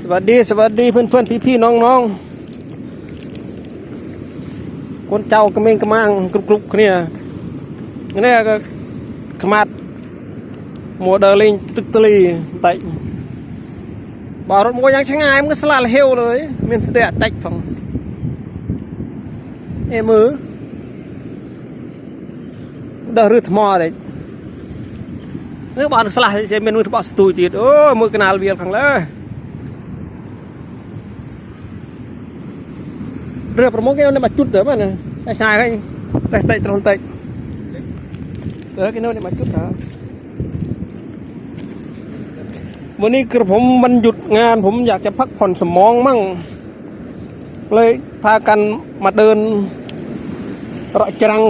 สวัสดีสวัสดีเพื่อนเพื่อนพี่พี่น้องน้องคนเจ้ากระเมงกระมังกรุบกรุบเนี่ยนี่ก็ขมัดหมัวเดอลิงตึกตลีไตบอรถมัวยังช่างไงมันก็สลาเฮวเลยมันเสียติฟังเอ้มือเดอรืดมอเลยเออบอลสลาใช้เมนูที่บอสตูจีดโอ้ เรือประมงก็นี่ยมาจุดเถอมันใช่ใช่ให้เตะเตะตรงเตะเถอก็นมาจุดเะวันนี้คือผมมันหยุดงาน ผมอยากจะพักผ่อนสมองมั่ง เลยพากันมาเดินระจัง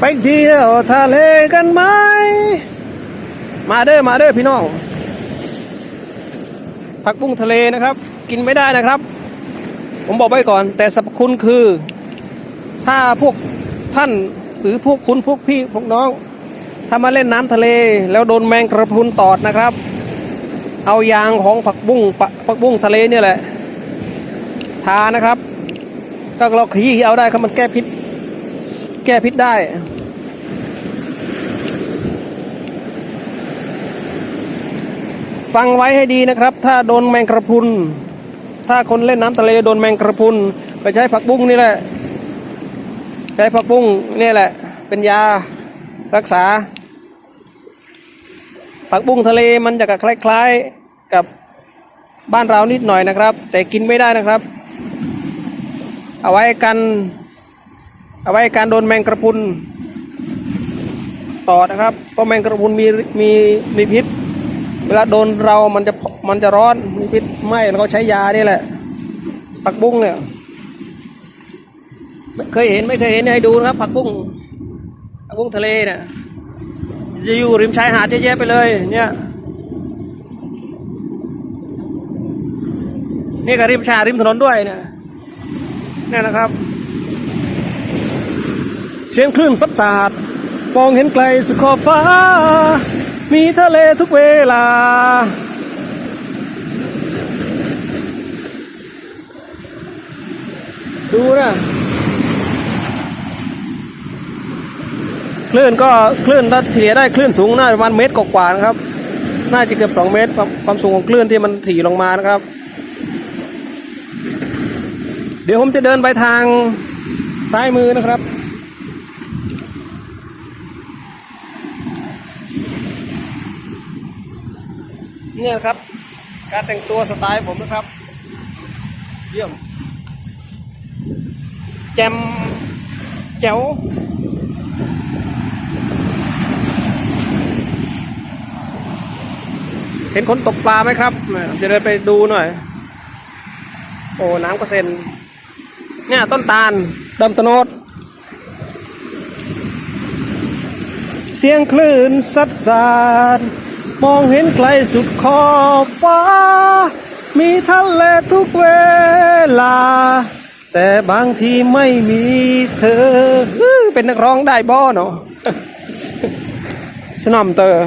ไปเที่ยวทะเลกันไหม มาเด้อมาเด้อพี่น้อง ผักบุ้งทะเลนะครับ กินไม่ได้นะครับ ผมบอกไว้ก่อน แต่สรรพคุณคือ ถ้าพวกท่านหรือพวกคุณพวกพี่พวกน้อง ถ้ามาเล่นน้ำทะเล แล้วโดนแมงกระพุนตอดนะครับ เอายางของผักบุ้งผักบุ้งทะเลเนี่ยแหละทานะครับ ก็เราขี้เอาได้ครับมันแก้พิษ แก้พิษได้ ฟังไว้ให้ดีนะครับ ถ้าโดนแมงกระพุน ถ้าคนเล่นน้ำทะเลโดนแมงกระพุนก็ใช้ผักบุ้งนี่แหละ ใช้ผักบุ้งนี่แหละ เป็นยารักษา ผักบุ้งทะเลมันจะคล้ายๆกับบ้านเรานิดหน่อยนะครับ แต่กินไม่ได้นะครับ เอาไว้กัน เอาไว้การโดนแมงกระพุนต่อนะครับเพราะแมงกระพุนมีมีมีพิษ เวลาโดนเรามันจะมันจะร้อนมีพิษไหมแล้วก็ใช้ยานี่แหละผักบุ้งเนี่ยไม่เคยเห็นไม่เคยเห็นให้ดูนะครับ ผักบุ้งผักบุ้งทะเลเนี่ยจะอยู่ริมชายหาดเยอะแยะไปเลยเนี่ยนี่ก็ริมชายริมถนนด้วยเนี่ยนี่นะครับ สียงคลื่นซัดสาดมองเห็นไกลสุดขอบฟ้า มีทะเลทุกเวลา ดูนะคลื่นก็คลื่นถ้าเฉลี่ยได้คลื่นสูงน่าประมาณเมตรกว่านะครับ น่าจะเกือบสองเมตรความความสูงของคลื่นที่มันถี่ลงมานะครับ เดี๋ยวผมจะเดินไปทางซ้ายมือนะครับ เนี่ยครับ การแต่งตัวสไตล์ผมนะครับ เยี่ยม แจมแจ๋วเห็นคนตกปลาไหมครับ จะเดินไปดูหน่อย โอ้ น้ำกระเซ็น เนี่ยต้นตาลดำตโนด เสียงคลื่นซัดสาด มองเห็นไกลสุดขอบฟ้า มีทะเลทุกเวลา แต่บางทีไม่มีเธอ เป็นนักร้องได้บ่เนาะสนอมเตอร์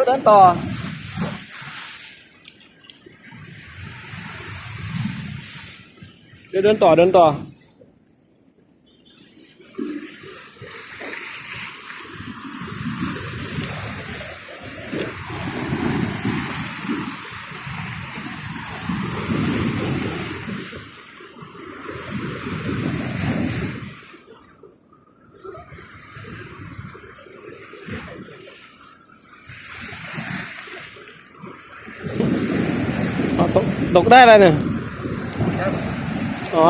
อเดินต่ออ๋อ ตกตกได้แล้วเนี่ยอ๋อ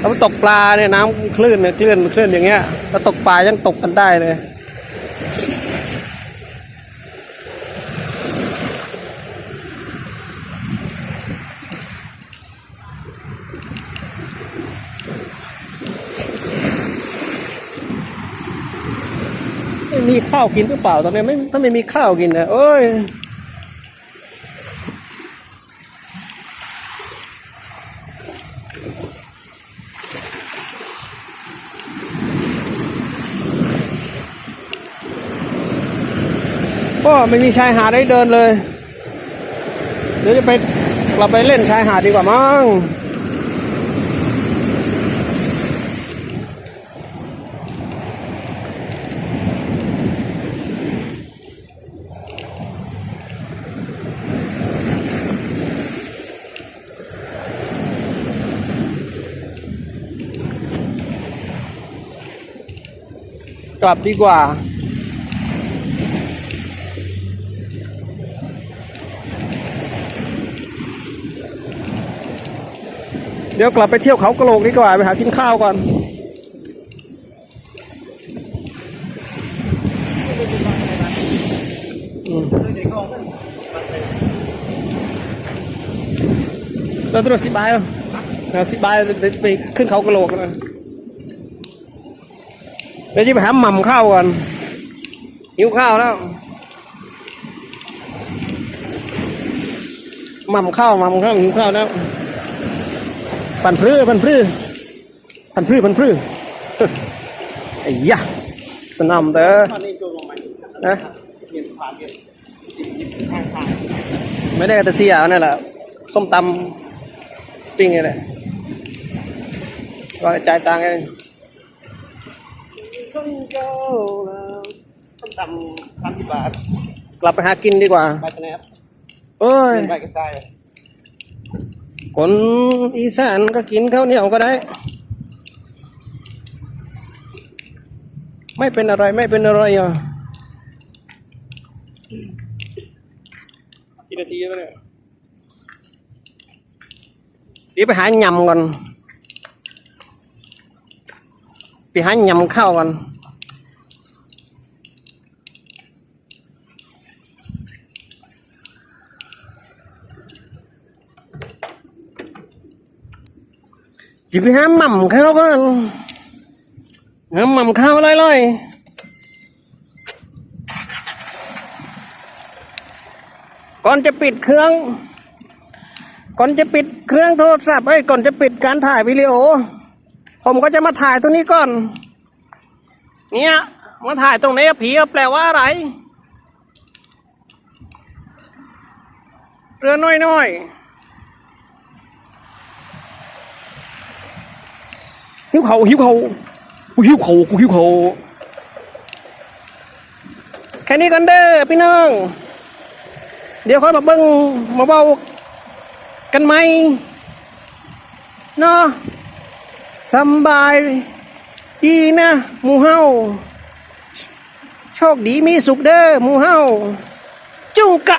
ถ้าไปตกปลาเนี่ยน้ำคลื่นเนี่ยคลื่นคลื่นอย่างเงี้ยถ้าตกปลายังตกกันได้เลย ม่มีข้าวกินหรือเปล่าตอนนี้ไม่ถ้าไม่มีข้าวกินนะโอ้ยก็ไม่มีชายหาดให้เดินเลย เดี๋ยวจะไปเราไปเล่นชายหาดดีกว่ามั้ง กลับดีกว่า เดี๋ยวกลับไปเที่ยวเขากระโหลกดีกว่า ไปหากินข้าวก่อนเราต้องสิบายเหรอเอาสิบายเดี๋ยวไปขึ้นเขากระโหลกกันนะ ดี๋ยวจะไปหาหม่ำข้าวก่อนหิวข้าวแล้วหม่ำข้าวหม่ำข้าวหิวข้าวแล้วปันพลื้ปันพลื้ปันพลื้ปันพลื้ไอ้ยะสนำเด้อตอนนี้จูงลงไหมนะเห็นผ่านเห็นหยิบข้างทางไม่ได้แต่เสียนั่นแหละส้มตำปิ้งนี่แหละก็จ่ายตังค์เอง ต้องโจแล้วส้มตำสามสิบบาทกลับไปหากินดีกว่าใบกระแนบเอ้ยใบกระซายคนอีสานก็กินข้าวเหนียวก็ได้ ไม่เป็นอะไรไม่เป็นอะไรอะกี่นาทีแล้วเนี่ยเดี๋ยวไปหายำก่อนไปหายำข้าวก่อน จะไปหาหม่ำข้าวก่อนห้าหม่ำข้าวอร่อยๆก่อนจะปิดเครื่อง ก่อนจะปิดเครื่องโทรศัพท์ไอ้ก่อนจะปิดการถ่ายวิดีโอ ผมก็จะมาถ่ายตรงนี้ก่อน เนี่ย มาถ่ายตรงนี้ผีแปลว่าอะไร เรือน้อยน้อยๆ หิวเขาหิวเขากูหิวเขากูหิวเขาแค่นี้กันเด้อพี่น้อง เดี๋ยวค่อยมาเบิ้งมาเบากันไหมเนาะสำบายดีนะหมูเฮาโชคดีมีสุขเด้อหมูเฮาจุงกะ